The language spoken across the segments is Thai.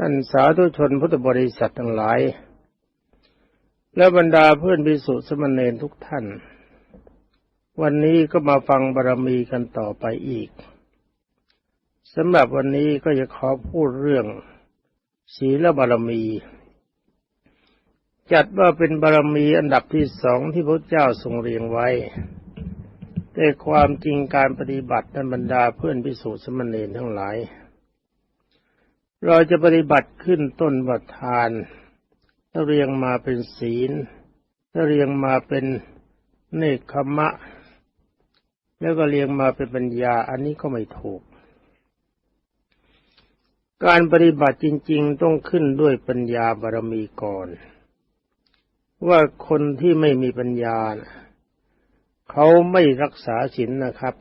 ท่านสาธุชนพุทธบริษัททั้งหลาย และบรรดาเพื่อนพิสุสมณเณรทุกท่าน วันนี้ก็มาฟังบารรมีกันต่อไปอีกสำหรับวันนี้ก็จะขอพูดเรื่องศีลบารรมี จัดว่าเป็นบารรมีอันดับที่สองที่พระเจ้าทรงเรียงไว้แต่ความจริงการปฏิบัตินั้นบรรดาเพื่อนพิสุสมณเณรทั้งหลาย เราจะปฏิบัติขึ้นต้นวัทานถ้าเรียงมาเป็นศีลถ้าเรียงมาเป็นเนคขมะ แล้วก็เรียงมาเป็นปัญญา อันนี้ก็ไม่ถูก การปฏิบัติจริง ๆ ต้องขึ้นด้วยปัญญาบารมีก่อน ว่าคนที่ไม่มีปัญญา เขาไม่รักษาศีลนนะครับ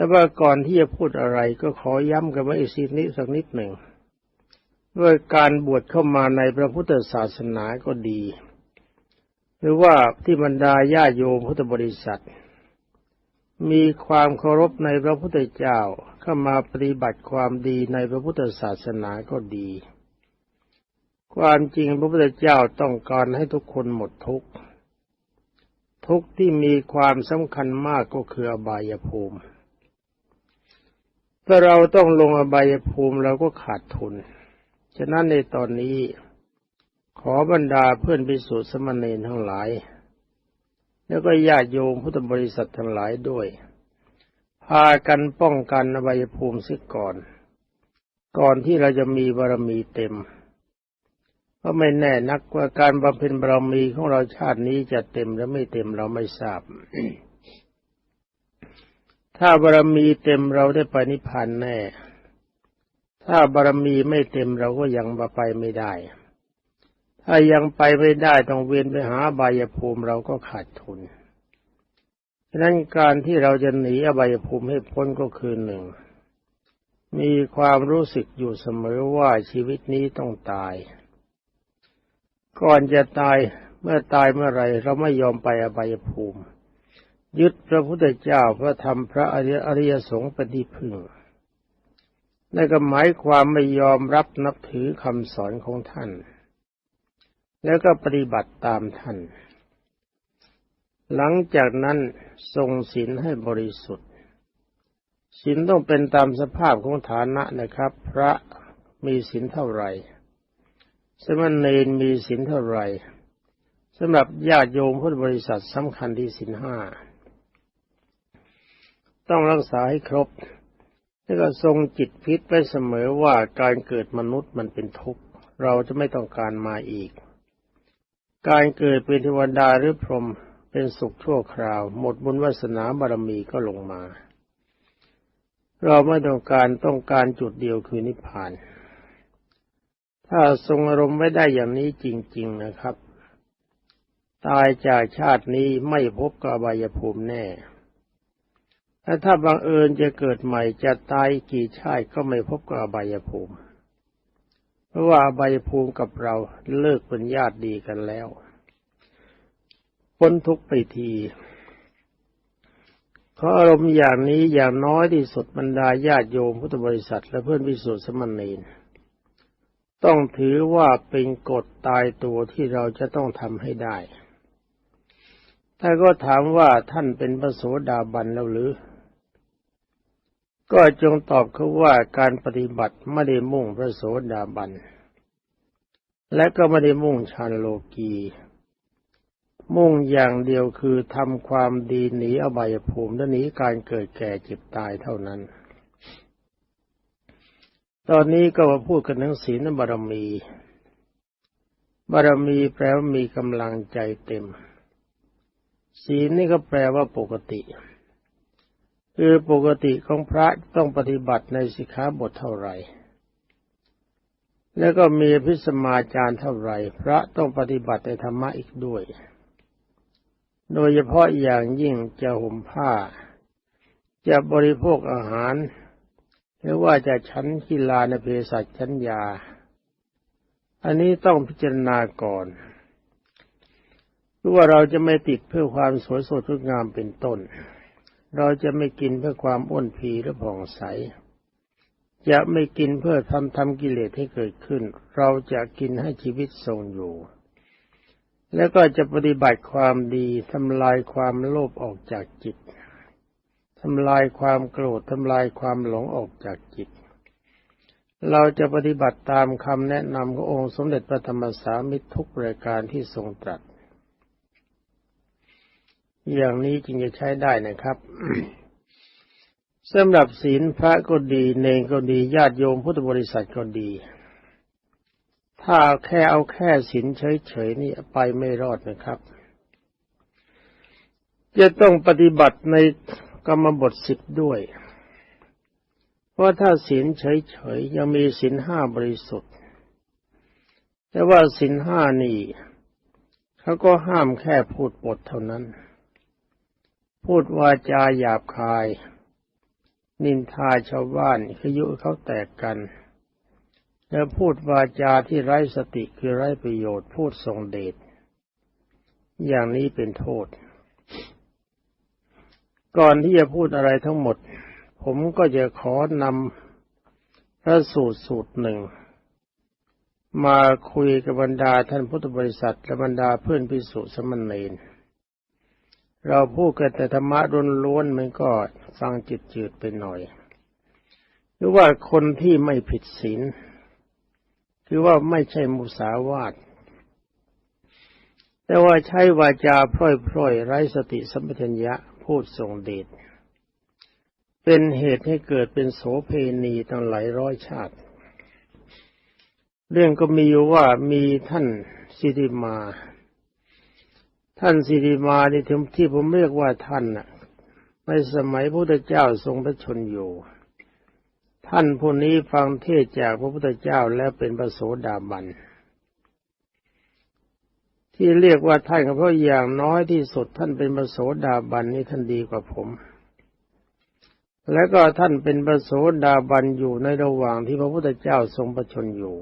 แต่ว่าก่อนที่จะพูดอะไรก็ขอย้ำกันไว้อีกนิดสักนิดหนึ่งด้วยการบวชเข้ามาในพระพุทธศาสนาก็ดี หรือว่าที่บรรดาญาโยมพุทธบริษัท มีความเคารพในพระพุทธเจ้าเข้ามาปฏิบัติความดีในพระพุทธศาสนาก็ดี ความจริงพระพุทธเจ้าต้องการให้ทุกคนหมดทุกข์ทุกข์ที่มีความสำคัญมากก็คืออบายภูมิ ถ้าเราต้องลงอบายภูมิเราก็ขาดทุน ฉะนั้นในตอนนี้ ขอบรรดาเพื่อนพิสุทธิสมณีทั้งหลาย แล้วก็ญาติโยมพุทธบริษัททั้งหลายด้วย พากันป้องกันอบายภูมิซิก่อน ก่อนที่เราจะมีบารมีเต็มเพราะไม่แน่นักว่าการบำเพ็ญบารมีของเราชาตินี้จะเต็มหรือไม่เต็มเราไม่ทราบ ถ้าบารมีเต็มเราได้ไปนิพพานแน่ ถ้าบารมีไม่เต็มเราก็ยังไปไม่ได้ ถ้ายังไปไม่ได้ต้องเวียนไปหาบายภูมิเราก็ขาดทุนฉะนั้นการที่เราจะหนีอบายภูมิให้พ้นก็คือหนึ่ง มีความรู้สึกอยู่เสมอว่าชีวิตนี้ต้องตาย ก่อนจะตายเมื่อตายเมื่อไรเราไม่ยอมไปอบายภูมิ ยึดพระพุทธเจ้าพระธรรมพระอริยสงฆ์เป็นที่พึ่งนั่นก็หมายความไม่ยอมรับนับถือคำสอนของท่าน แล้วก็ปฏิบัติตามท่าน หลังจากนั้นทรงศีลให้บริสุทธิ์ศีลต้องเป็นตามสภาพของฐานะนะครับ พระมีศีลเท่าไหร่ สมณเณรมีศีลเท่าไหร่สำหรับญาติโยมพุทธบริษัทสำคัญที่ศีลห้า ต้องรักษาให้ครบแล้วก็ทรงจิตพิษไปเสมอว่าการเกิดมนุษย์มันเป็นทุกข์ เราจะไม่ต้องการมาอีก การเกิดเป็นเทวดาหรือพรหมเป็นสุขชั่วคราว หมดบุญวาสนาบารมีก็ลงมา เราไม่ต้องการต้องการจุดเดียวคือนิพพาน ถ้าทรงอารมณ์ไม่ได้อย่างนี้จริง ๆนะครับ ตายจากชาตินี้ไม่พบกับบายภูมิแน่ และถ้าบังเอิญจะเกิดใหม่จะตายกี่ชาติก็ไม่พบกับอบายภูมิ เพราะว่าอบายภูมิกับเราเลิกเป็นญาติดีกันแล้ว พ้นทุกไปทีขออารมณ์อย่างนี้อย่างน้อยที่สุดบรรดาญาติโยมพุทธบริษัท และเพื่อนวิสุทธิสมณีนต้องถือว่าเป็นกฎตายตัวที่เราจะต้องทำให้ได้ ถ้าก็ถามว่าท่านเป็นพระโสดาบันแล้วหรือ ก็จงตอบเขาว่าการปฏิบัติไม่ได้มุ่งพระโสดาบัน และก็ไม่ได้มุ่งฌานโลกี มุ่งอย่างเดียวคือทำความดีหนีอบายภูมิและหนีการเกิดแก่เจ็บตายเท่านั้น ตอนนี้ก็มาพูดกันถึงศีลบารมี บารมีแปลว่ามีกำลังใจเต็ม ศีลนี่ก็แปลว่าปกติ คือปกติของพระต้องปฏิบัติในสิกขาบทเท่าไหร่ แล้วก็มีพิสมาจาร์เท่าไหร่ พระต้องปฏิบัติในธรรมะอีกด้วย โดยเฉพาะอย่างยิ่งจะห่มผ้า จะบริโภคอาหาร หรือว่าจะชั้นกีฬาในเภสัชชั้นยา อันนี้ต้องพิจารณาก่อนรู้ว่าเราจะไม่ติดเพื่อความสวยสดงดงามเป็นต้น เราจะไม่กินเพื่อความอ้วนพีหรือผ่องใส จะไม่กินเพื่อทำทำกิเลสให้เกิดขึ้น เราจะกินให้ชีวิตทรงอยู่ แล้วก็จะปฏิบัติความดีทำลายความโลภออกจากจิตทำลายความโกรธทำลายความหลงออกจากจิต เราจะปฏิบัติตามคำแนะนำขององค์สมเด็จพระธรรมสามิตรทุกรายการที่ทรงตรัส อย่างนี้จึงจะใช้ได้นะครับสำหรับศีลพระก็ดีเนรก็ดีญาติโยมพุทธบริษัทก็ดี ถ้าแค่เอาแค่ศีลเฉยๆนี่ไปไม่รอดนะครับ จะต้องปฏิบัติในกรรมบทสิบด้วย เพราะถ้าศีลเฉยๆยังมีศีลห้าบริสุทธิ์ แต่ว่าศีลห้านี่เขาก็ห้ามแค่พูดบทเท่านั้น พูดวาจาหยาบคาย นินทาชาวบ้านขยุเขาแตกกัน แล้วพูดวาจาที่ไร้สติคือไร้ประโยชน์พูดทรงเดชอย่างนี้เป็นโทษ ก่อนที่จะพูดอะไรทั้งหมด ผมก็จะขอนำพระสูตรสูตรหนึ่ง มาคุยกับบรรดาท่านพุทธบริษัทและบรรดาเพื่อนพิสุสมณเณร เราพูดกันแต่ธรรมะล้วนๆมันก็ฟังจิตจืดไปหน่อย หรือว่าคนที่ไม่ผิดศีลคือว่าไม่ใช่มุสาวาทแต่ว่าใช้วาจาพร่อยๆไร้สติสัมปชัญญะพูดทรงเดชเป็นเหตุให้เกิดเป็นโสเพณีตั้งหลายร้อยชาติ เรื่องก็มีอยู่ว่ามีท่านสิริมา ท่านสิริมาที่ที่ผมเรียกว่าท่านน่ะในสมัยพระพุทธเจ้าทรงพระชนอยู่ ท่านผู้นี้ฟังเทศจากพระพุทธเจ้าแล้วเป็นพระโสดาบัน ที่เรียกว่าท่านก็เพราะอย่างน้อยที่สุดท่านเป็นพระโสดาบันนี่ท่านดีกว่าผม แล้วก็ท่านเป็นพระโสดาบันอยู่ในระหว่างที่พระพุทธเจ้าทรงประชนอยู่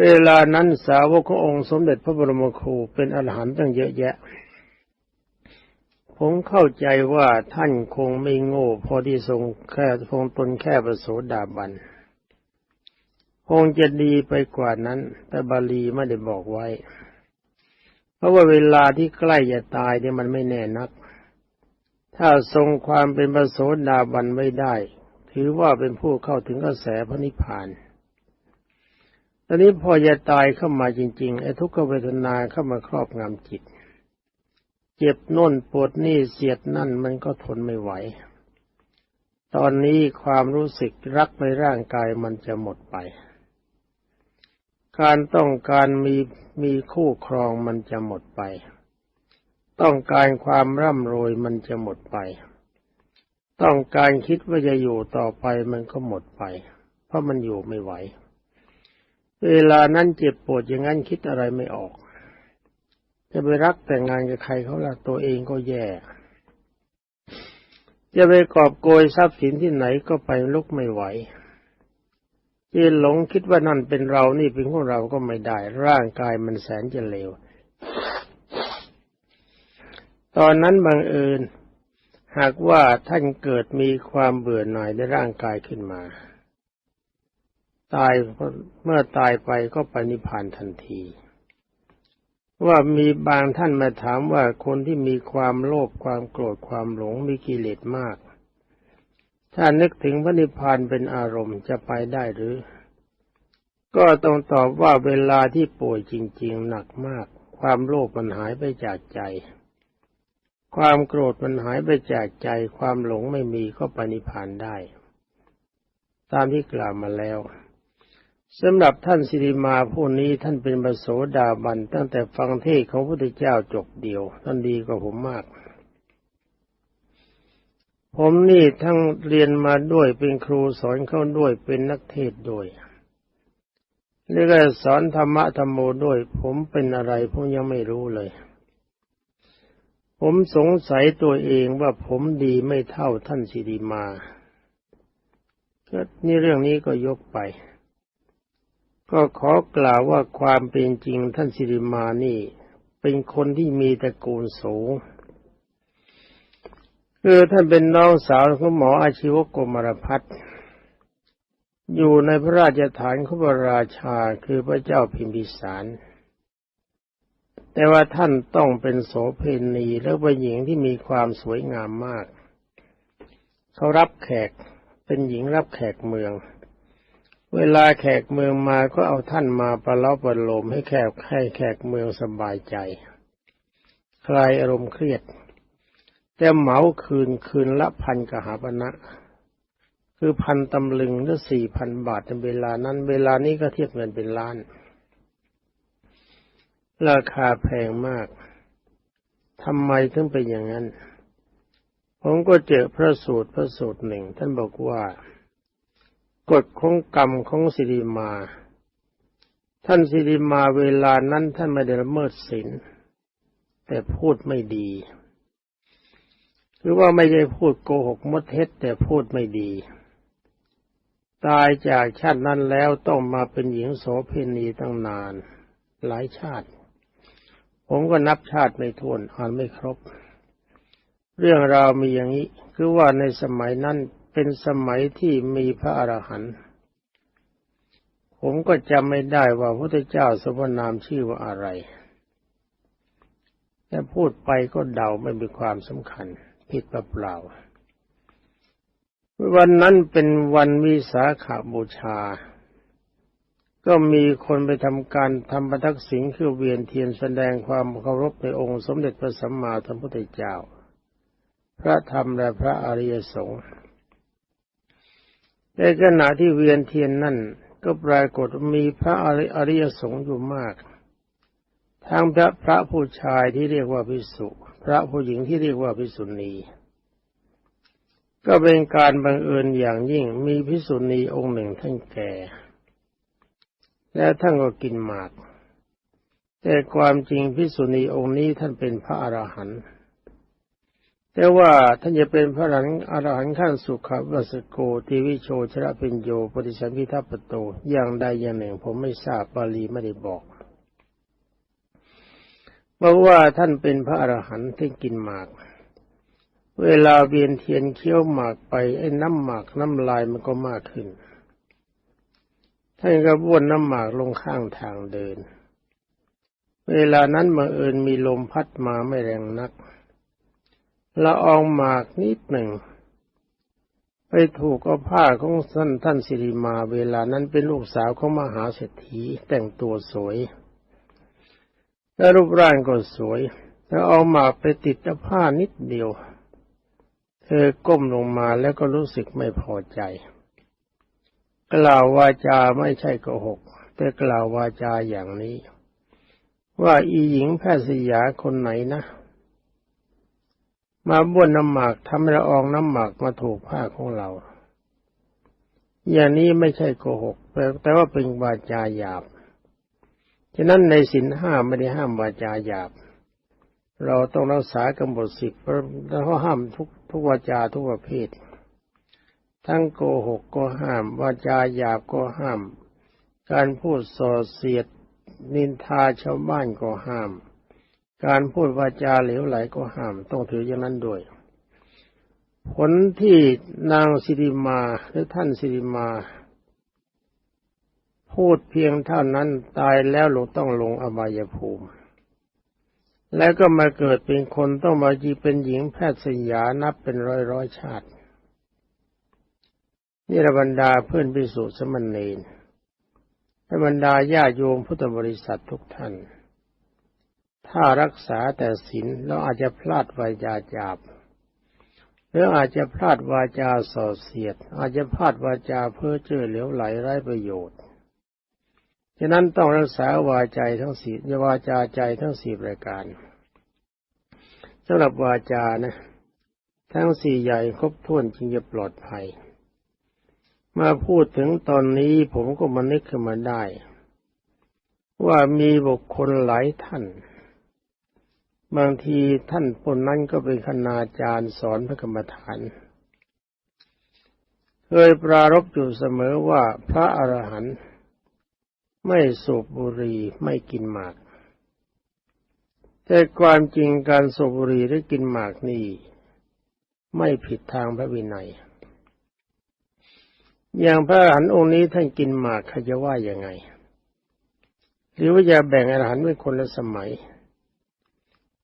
เวลานั้นสาวกขององค์สมเด็จพระบรมครูเป็นอรหันต์ตั้งเยอะแยะ ผมเข้าใจว่าท่านคงไม่โง่พอที่ทรงแค่ทรงตนแค่ประโสดาบัน คงจะดีไปกว่านั้น แต่บาลีไม่ได้บอกไว้ เพราะว่าเวลาที่ใกล้จะตายเนี่ยมันไม่แน่นัก ถ้าทรงความเป็นประโสดาบันไม่ได้ ถือว่าเป็นผู้เข้าถึงกระแสพระนิพพาน ตอนนี้พอจะตายเข้ามาจริงๆไอ้ทุกขเวทนาเข้ามาครอบงำจิต เจ็บน่นปวดนี่เสียดนั่นมันก็ทนไม่ไหว ตอนนี้ความรู้สึกรักในร่างกายมันจะหมดไป การต้องการมีมีคู่ครองมันจะหมดไป ต้องการความร่ำรวยมันจะหมดไป ต้องการคิดว่าจะอยู่ต่อไปมันก็หมดไป เพราะมันอยู่ไม่ไหว เวลานั้นเจ็บปวดอย่างนั้นคิดอะไรไม่ออก จะไปรักแต่งงานกับใครเขาละตัวเองก็แย่ จะไปกอบโกยทรัพย์สินที่ไหนก็ไปลุกไม่ไหวที่หลงคิดว่านั่นเป็นเรานี่เป็นของเราก็ไม่ได้ ร่างกายมันแสนจะเลว ตอนนั้นบังเอิญหากว่าท่านเกิดมีความเบื่อหน่ายในร่างกายขึ้นมา ตายเมื่อตายไปก็ไปนิพพานทันที ว่ามีบางท่านมาถามว่าคนที่มีความโลภความโกรธความหลงมีกิเลสมาก ถ้านึกถึงพระนิพพานเป็นอารมณ์จะไปได้หรือ ก็ต้องตอบว่าเวลาที่ป่วยจริง ๆ หนักมาก ความโลภมันหายไปจากใจ ความโกรธมันหายไปจากใจ ความหลงไม่มีก็ไปนิพพานได้ตามที่กล่าวมาแล้ว สำหรับท่านสิริมาผู้นี้ท่านเป็นบโสดาบันตั้งแต่ฟังเทศของพระพุทธเจ้าจบเดียว ท่านดีกว่าผมมาก ผมนี่ทั้งเรียนมาด้วยเป็นครูสอนเขาด้วยเป็นนักเทศด้วยแล้วก็สอนธรรมะธรรมโมด้วย ผมเป็นอะไรผมยังไม่รู้เลย ผมสงสัยตัวเองว่าผมดีไม่เท่าท่านสิริมาก็นี่เรื่องนี้ก็ยกไป ก็ขอกล่าวว่าความเป็นจริงท่านสิริมานี่ เป็นคนที่มีตระกูลสูงคือท่านเป็นน้องสาวของหมออาชีวกรมรพัฒน์อยู่ในพระราชฐานของพระราชาคือพระเจ้าพิมพิสาร แต่ว่าท่านต้องเป็นโสเพณีและเป็นหญิงที่มีความสวยงามมาก เขารับแขกเป็นหญิงรับแขกเมือง เวลาแขกเมืองมาก็เอาท่านมาประลาะประโลมให้แขกให้แขกเมืองสบายใจ คลายอารมณ์เครียด แต่เหมาคืนคืนละพันกหาปณะคือพันตำลึงหรือสี่พันบาทในเวลานั้น เวลานี้ก็เทียบเงินเป็นล้าน ราคาแพงมากทำไมถึงเป็นอย่างนั้น ผมก็เจอพระสูตรพระสูตรหนึ่ง ท่านบอกว่า กฎของกรรมของสิริมา ท่านสิริมาเวลานั้นท่านไม่ได้ละเมิดศีลแต่พูดไม่ดี หรือว่าไม่ใช่พูดโกหกมดเท็จแต่พูดไม่ดี ตายจากชาตินั้นแล้วต้องมาเป็นหญิงโสเภณีตั้งนาน หลายชาติ ผมก็นับชาติไม่ถ้วนอ่านไม่ครบ เรื่องราวมีอย่างนี้ คือว่าในสมัยนั้น เป็นสมัยที่มีพระอรหันต์ผมก็จำไม่ได้ว่าพระพุทธเจ้าสมนามชื่อว่าอะไรแต่พูดไปก็เดาไม่มีความสำคัญ ผิดเปล่าๆวันนั้นเป็นวันวิสาขาบูชา ก็มีคนไปทำการทำประทักษิณคือเวียนเทียนแสดงความเคารพในองค์สมเด็จพระสัมมาสัมพุทธเจ้า พระธรรมและพระอริยสงฆ์ ในขณะที่เวียนเทียนนั่นก็ปรากฏมีพระอริยสงฆ์อยู่มาก ทั้งพระพระผู้ชายที่เรียกว่าพิสุพระผู้หญิงที่เรียกว่าพิสุณี ก็เป็นการบังเอิญอย่างยิ่งมีพิสุณีองค์หนึ่งท่านแก่ และท่านก็กินหมาก แต่ความจริงพิสุณีองค์นี้ท่านเป็นพระอรหันต์ แต่ว่าท่านจะเป็นพระหลังอรหันต์ขั้นสุขวัสโกติวิโชชระเป็นโยปฏิสัมพิทัปโตอย่างใดอย่างหนึ่ง ผมไม่ทราบบาลีไม่ได้บอกบอกว่าท่านเป็นพระอรหันต์ที่กินหมาก เวลาเวียนเทียนเคี้ยวหมากไปไอ้น้ำหมากน้ำลายมันก็มากขึ้น ท่านก็บ้วนน้ำหมากลงข้างทางเดิน เวลานั้นมาเอิญมีลมพัดมาไม่แรงนัก ละอองหมากนิดหนึ่ง ไปถูกเอาผ้าของท่านท่านสิริมาเวลานั้นเป็นลูกสาวของมหาเศรษฐีแต่งตัวสวย และรูปร่างก็สวยแล้วเอาหมากไปติดกับผ้านิดเดียว เธอก้มลงมาแล้วก็รู้สึกไม่พอใจ กล่าววาจาไม่ใช่โกหก แต่กล่าววาจาอย่างนี้ ว่าอีหญิงแพทย์สยาคนไหนนะ มาบ้วนน้ำหมากทำละอองน้ำหมากมาถูกผ้าของเรา อย่างนี้ไม่ใช่โกหกแต่ว่าเป็นวาจาหยาบ ฉะนั้นในสินห้าไม่ได้ห้ามวาจาหยาบ เราต้องรักษากำหนดสิบเพราะห้ามทุกทุกวาจาทุกประเภท ทั้งโกหกก็ห้าม วาจาหยาบก็ห้าม การพูดส่อเสียดนินทาชาวบ้านก็ห้าม การพูดวาจาเหลวไหลก็ห้ามต้องถืออย่างนั้นด้วย ผลที่นางสิริมาหรือท่านสิริมา พูดเพียงเท่านั้นตายแล้วลงต้องลงอบายภูมิ แล้วก็มาเกิดเป็นคนต้องมาจีเป็นหญิงแพทย์สยานับเป็นร้อยร้อยชาตินี่ระบรรดาเพื่อนพิสุสมณเณรระบรรดาญาโยมพุทธบริษัททุกท่าน ถ้ารักษาแต่ศีลเราอาจจะพลาดวาจาจาบหรืออาจจะพลาดวาจาส่อเสียด อาจจะพลาดวาจาเพื่อเจือเหลวไหลไร้ประโยชน์ฉะนั้นต้องรักษาวาจาทั้งสี่วาจาใจทั้งสี่รายการสำหรับวาจานะ ทั้งสี่ใหญ่ครบถ้วนจึงจะปลอดภัย มาพูดถึงตอนนี้ผมก็มานึกขึ้นมาได้ ว่ามีบุคคลหลายท่าน บางทีท่านคนนั้นก็เป็นคณาจารย์สอนพระกรรมฐาน เคยปรารบอยู่เสมอว่าพระอรหันต์ไม่สูบบุหรี่ไม่กินหมาก แต่ความจริงการสูบบุหรี่หรือกินหมากนี่ไม่ผิดทางพระวินัย อย่างพระอรหันต์องค์นี้ท่านกินหมากเขาจะว่ายังไง หรือว่าจะแบ่งอรหันต์เป็นคนละสมัย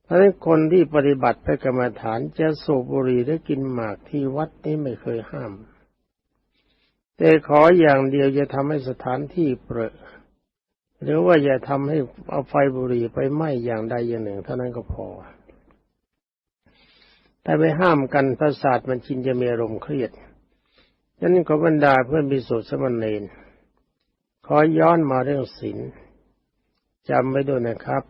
เพราะฉะนั้นคนที่ปฏิบัติพระกรรมฐานจะสูบบุหรี่และกินหมากที่วัดนี้ไม่เคยห้าม แต่ขออย่างเดียวจะทำให้สถานที่เปรอะหรือว่าอย่าทำให้เอาไฟบุหรี่ไปไหม้อย่างใดอย่างหนึ่ง เท่านั้นก็พอ แต่ไปห้ามกันประสาทมันชินจะมีอารมณ์เครียดฉะนั้นขอบรรดาเพื่อนบิสุทธิสมณเณรขอย้อนมาเรื่องศีลจำไว้ด้วยนะครับ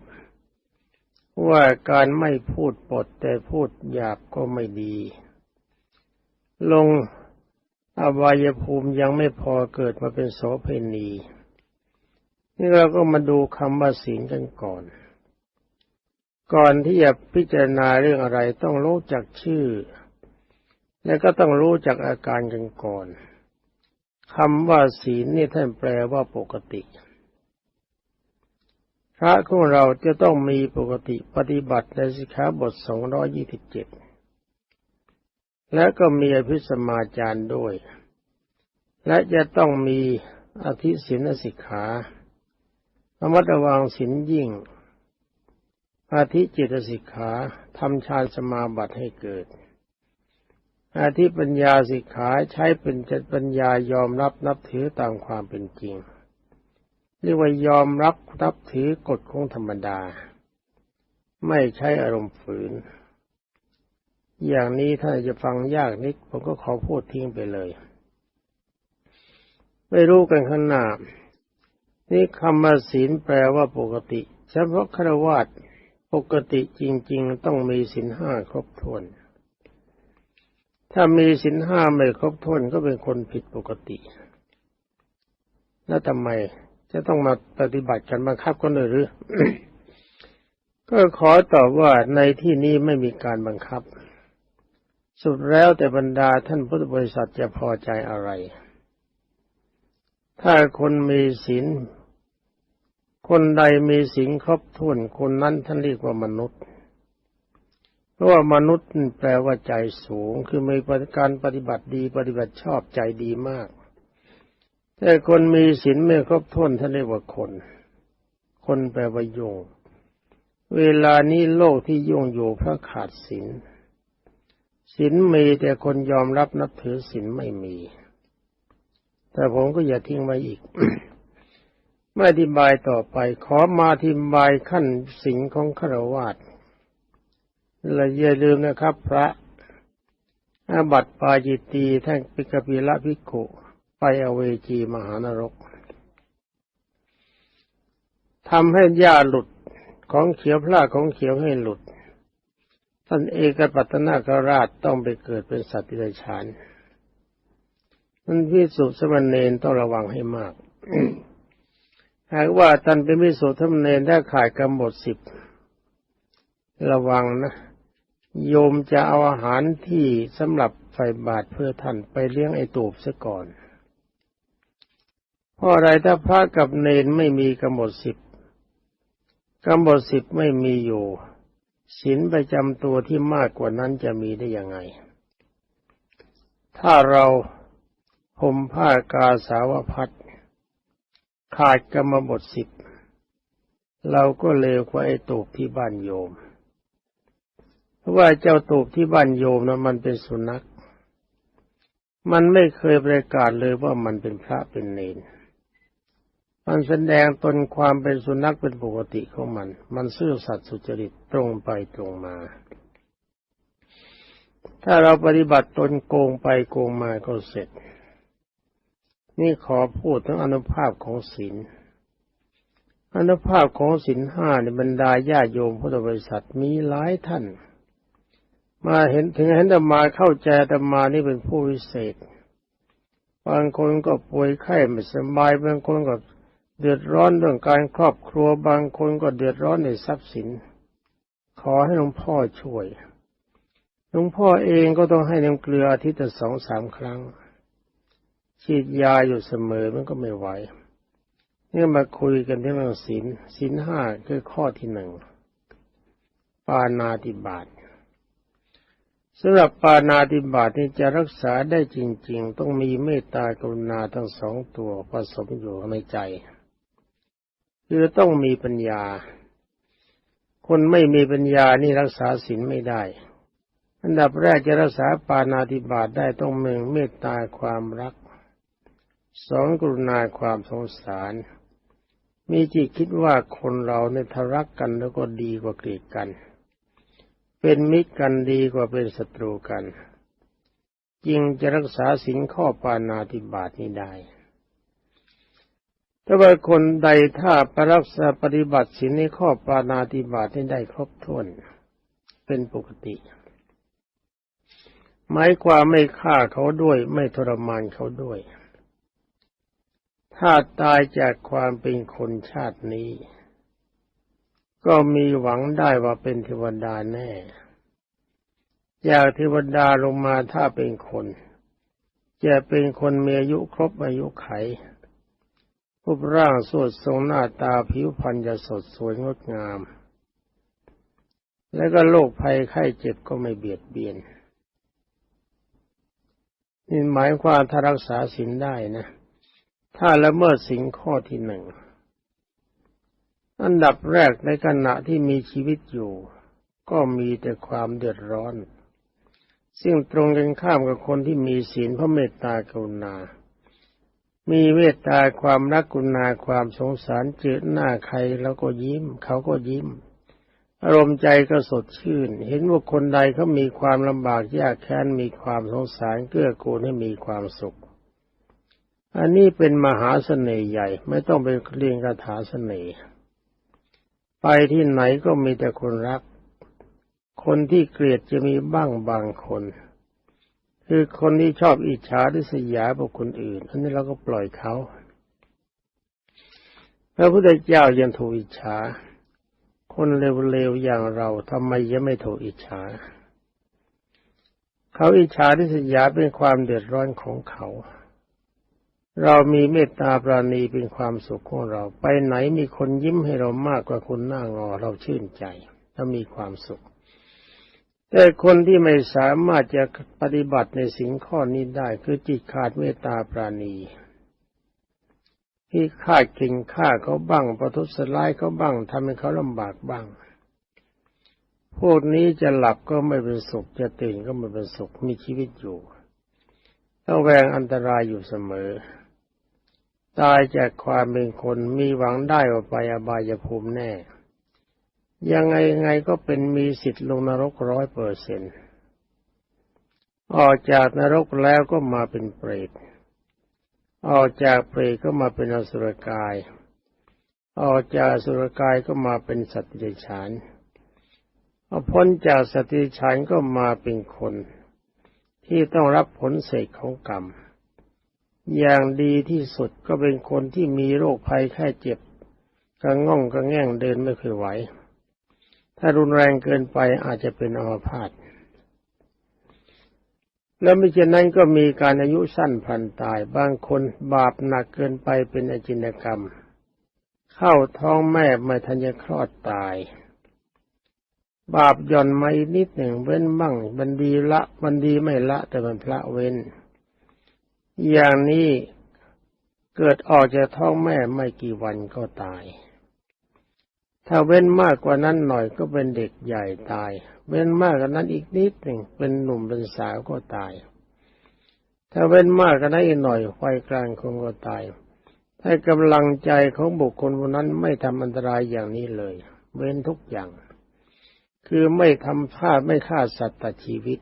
ว่าการไม่พูดปดแต่พูดหยาบก็ไม่ดี ลงอบายภูมิยังไม่พอเกิดมาเป็นโสเพณีนี่เราก็มาดูคำว่าศีลกันก่อน ก่อนที่จะพิจารณาเรื่องอะไรต้องรู้จักชื่อ และก็ต้องรู้จักอาการกันก่อนคำว่าศีลนี่ท่านแปลว่าปกติ พระของเราจะต้องมีปกติปฏิบัติในสิกขาบท 227 และก็มีอภิสมาจารย์ด้วย และจะต้องมีอธิศินสิกขาระมัดระวังศีลยิ่ง อาทิจิตสิกขาทำฌานสมาบัติให้เกิด อาทิปัญญาสิกขาใช้เป็นจัตปัญญายอมรับนับถือตามความเป็นจริง เรียกว่ายอมรับนับถือกฎของธรรมดา ไม่ใช้อารมณ์ฝืน อย่างนี้ถ้าจะฟังยากนิดผมก็ขอพูดทิ้งไปเลย ไม่รู้กันข้างหน้า นี่คำว่าศีลแปลว่าปกติเฉพาะฆราวาสปกติจริง ๆ ต้องมีศีลห้าครบถ้วน ถ้ามีศีลห้าไม่ครบถ้วนก็เป็นคนผิดปกติ แล้วทำไม จะต้องมาปฏิบัติกันบังคับกันเลยหรือ ก็ขอตอบว่าในที่นี้ไม่มีการบังคับ สุดแล้วแต่บรรดาท่านพุทธบริษัทจะพอใจอะไร ถ้าคนมีศีลคนใดมีสิ่งครบถ้วนคนนั้นท่านเรียกว่ามนุษย์ เพราะว่ามนุษย์แปลว่าใจสูงคือมีการปฏิบัติดีปฏิบัติชอบใจดีมาก แต่คนมีศีลไม่ครบถ้วนท่านเรียกว่าคน คนแปลว่ายุ่ง เวลานี้โลกที่ยุ่งอยู่เพราะขาดศีลศีลมีแต่คนยอมรับนับถือศีลไม่มี แต่ผมก็อย่าทิ้งไว้อีกไม่อธิบายต่อไปขอมาอธิบายขั้นสิ่งของฆราวาสและอย่าลืมนะครับ พระอาบัติปาจิตตีท่านปิกปิละพิกุ ไปอเวจีมหานรกทำให้หญ้าหลุดของเขียวพลาของเขียวให้หลุด ท่านเอกปัตนากราชต้องไปเกิดเป็นสัตว์ดิเรกชันมันพิสุสมณเณรต้องระวังให้มากหากว่าท่านเป็นมิสุทธมเนรถ้าขาดกำหนดสิบระวังนะ โยมจะเอาอาหารที่สำหรับใส่บาตรเพื่อท่านไปเลี้ยงไอตูบซะก่อน เพราะอะไรถ้าพระกับเนรไม่มีกำหนดสิบกำหนดสิบไม่มีอยู่ศีลประจำตัวที่มากกว่านั้นจะมีได้ยังไง ถ้าเราห่มผ้ากาสาวพัดขาดกรรมบทสิบเราก็เลวกว่าไอ้ตูบที่บ้านโยม เพราะว่าเจ้าตูบที่บ้านโยมนะมันเป็นสุนัข มันไม่เคยประกาศเลยว่ามันเป็นพระเป็นเนร มันแสดงตนความเป็นสุนัขเป็นปกติของมัน มันซื่อสัตย์สุจริตตรงไปตรงมา ถ้าเราปฏิบัติตนโกงไปโกงมาก็เสร็จ นี่ขอพูดถึงอนุภาพของศีล อนุภาพของศีลห้าในบรรดาญาโยมพุทธบริษัทมีหลายท่าน มาเห็นถึงเห็นธรรมาเข้าใจธรรมานี่เป็นผู้วิเศษบางคนก็ป่วยไข้ไม่สบายบางคนก็ เดือดร้อนเรื่องการครอบครัวบางคนก็เดือดร้อนในทรัพย์สิน ขอให้หลวงพ่อช่วยหลวงพ่อเองก็ต้องให้น้ำเกลืออาทิตย์ละสองสามครั้ง ฉีดยาอยู่เสมอมันก็ไม่ไหวเนี่ยมาคุยกันที่เรื่องศีลศีลห้าคือข้อที่หนึ่งปานาติบาตสำหรับปานาติบาตนี่จะรักษาได้จริง ๆ ต้องมีเมตตากรุณาทั้งสองตัวผสมอยู่ในใจ คือต้องมีปัญญา คนไม่มีปัญญานี่รักษาศีลไม่ได้ อันดับแรกจะรักษาปานาติบาตได้ต้องหนึ่งเมตตาความรัก สองกรุณาความสงสาร มีจิตคิดว่าคนเราเนี่ยทรักกันแล้วก็ดีกว่าเกลียดกัน เป็นมิตรกันดีกว่าเป็นศัตรูกัน จึงจะรักษาสินข้อปานาติบาตนี้ได้ ถ้าว่าคนใดถ้าปรักษาปฏิบัติสินในข้อปานาติบาตนี้ได้ครบถ้วน เป็นปกติ หมายความไม่ฆ่าเขาด้วยไม่ทรมานเขาด้วย ถ้าตายจากความเป็นคนชาตินี้ ก็มีหวังได้ว่าเป็นเทวดาแน่จากเทวดาลงมาถ้าเป็นคน จะเป็นคนมีอายุครบอายุไข รูปร่างสดทรงหน้าตาผิวพรรณจะสดสวยงดงาม และก็โรคภัยไข้เจ็บก็ไม่เบียดเบียนนี่หมายความถ้ารักษาศีลได้นะ ถ้าละเมิดศีลข้อที่หนึ่ง อันดับแรกในขณะที่มีชีวิตอยู่ ก็มีแต่ความเดือดร้อน ซึ่งตรงกันข้ามกับคนที่มีศีลพระเมตตากรุณา มีเมตตาความรักกุณาความสงสารเจอหน้าใครแล้วก็ยิ้ม เขาก็ยิ้ม อารมณ์ใจก็สดชื่น เห็นว่าคนใดเขามีความลำบากยากแค้นมีความสงสารเกื้อกูลให้มีความสุข อันนี้เป็นมหาเสน่ห์ใหญ่ ไม่ต้องไปเรียนคาถาเสน่ห์ไปที่ไหนก็มีแต่คนรัก คนที่เกลียดจะมีบ้างบางคน คือคนที่ชอบอิจฉาหรือสยาบุคคลอื่น อันนี้เราก็ปล่อยเขาพระพุทธเจ้ายังถูกอิจฉา คนเลวๆอย่างเราทำไมยังไม่ถูกอิจฉา เขาอิจฉาทิสยาเป็นความเดือดร้อนของเขา เรามีเมตตาปราณีเป็นความสุขของเรา ไปไหนมีคนยิ้มให้เรามากกว่าคนหน้างอ เราชื่นใจและมีความสุข แต่คนที่ไม่สามารถจะปฏิบัติในสิ่งข้อนี้ได้คือจิตขาดเมตตาปราณีที่ฆ่ากินฆ่าเขาบ้างประทุษร้ายเขาบ้างทำให้เขาลำบากบ้าง พวกนี้จะหลับก็ไม่เป็นสุขจะตื่นก็ไม่เป็นสุขมีชีวิตอยู่ต้องแวงอันตรายอยู่เสมอ ตายจากความเป็นคนมีหวังได้ว่าไปอบายภูมิแน่ ยังไงไงก็เป็นมีสิทธิ์ลงนรกร้อยเปอร์เซ็นต์ออกจากนรกแล้วก็มาเป็นเปรต ออกจากเปรตก็มาเป็นอสุรกาย ออกจากอสุรกายก็มาเป็นสัตว์เดรัจฉานพอพ้นจากสัตว์เดรัจฉานก็มาเป็นคน ที่ต้องรับผลเศษของกรรม อย่างดีที่สุดก็เป็นคนที่มีโรคภัยแค่เจ็บกระง่องกระแง่งเดินไม่ค่อยไหว ถ้ารุนแรงเกินไปอาจจะเป็นอัมพาตแล้วไม่เช่นนั้นก็มีการอายุสั้นพันตาย บางคนบาปหนักเกินไปเป็นอจินกรรม เข้าท้องแม่ไม่ทันจะคลอดตาย บาปย่อนมาอีกนิดหนึ่งเว้นบ้างบันดีละบันดีไม่ละ แต่มันพระเว้น อย่างนี้เกิดออกจากท้องแม่ไม่กี่วันก็ตาย ถ้าเว้นมากกว่านั้นหน่อยก็เป็นเด็กใหญ่ตาย เว้นมากกว่านั้นอีกนิดหนึ่งเป็นหนุ่มเป็นสาวก็ตาย ถ้าเว้นมากกว่านั้นอีกหน่อยไฟกลางคงก็ตาย ถ้ากำลังใจของบุคคลคนนั้นไม่ทำอันตรายอย่างนี้เลย เว้นทุกอย่าง คือไม่ทำพลาดไม่ฆ่าสัตว์ตัดชีวิต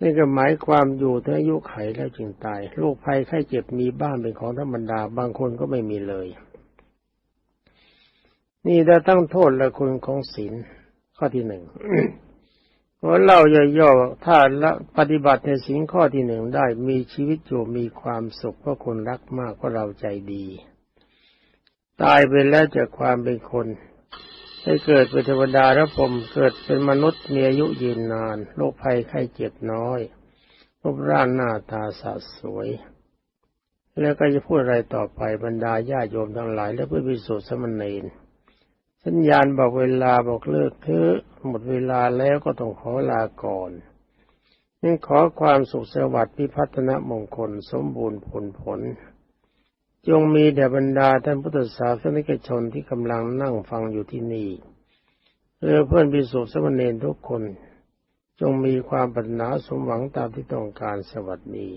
นี่ก็หมายความอยู่ถึงอายุไขแล้วจึงตาย โรคภัยไข้เจ็บมีบ้างเป็นของธรรมดา บางคนก็ไม่มีเลย นี่ได้ตั้งโทษและคุณของศีลข้อที่หนึ่งเพราะเล่าย่อๆถ้าละปฏิบัติในสิ่งข้อที่หนึ่งได้มีชีวิตอยู่มีความสุขเพราะคนรักมากเพราะเราใจดี ตายไปแล้วจากความเป็นคนให้เกิดเป็นเทวดาและผมเกิดเป็นมนุษย์มีอายุยืนนานโรคภัยไข้เจ็บน้อยรูปร่างหน้าตาสะสวย แล้วก็จะพูดอะไรต่อไปบรรดาญาโยมทั้งหลาย และเพื่อพิสูจน์สมณเณร สัญญาณบอกเวลาบอกเลิกเถอะหมดเวลาแล้วก็ต้องขอลาก่อนนี่ขอความสุขสวัสดิ์พิพัฒนมงคลสมบูรณ์ผลผล จงมีแด่บรรดาท่านพุทธศาสนิกชนที่กำลังนั่งฟังอยู่ที่นี่เรือเพื่อนพิสุทธิสมณเณรทุกคน จงมีความปรารถนาสมหวังตามที่ต้องการสวัสดี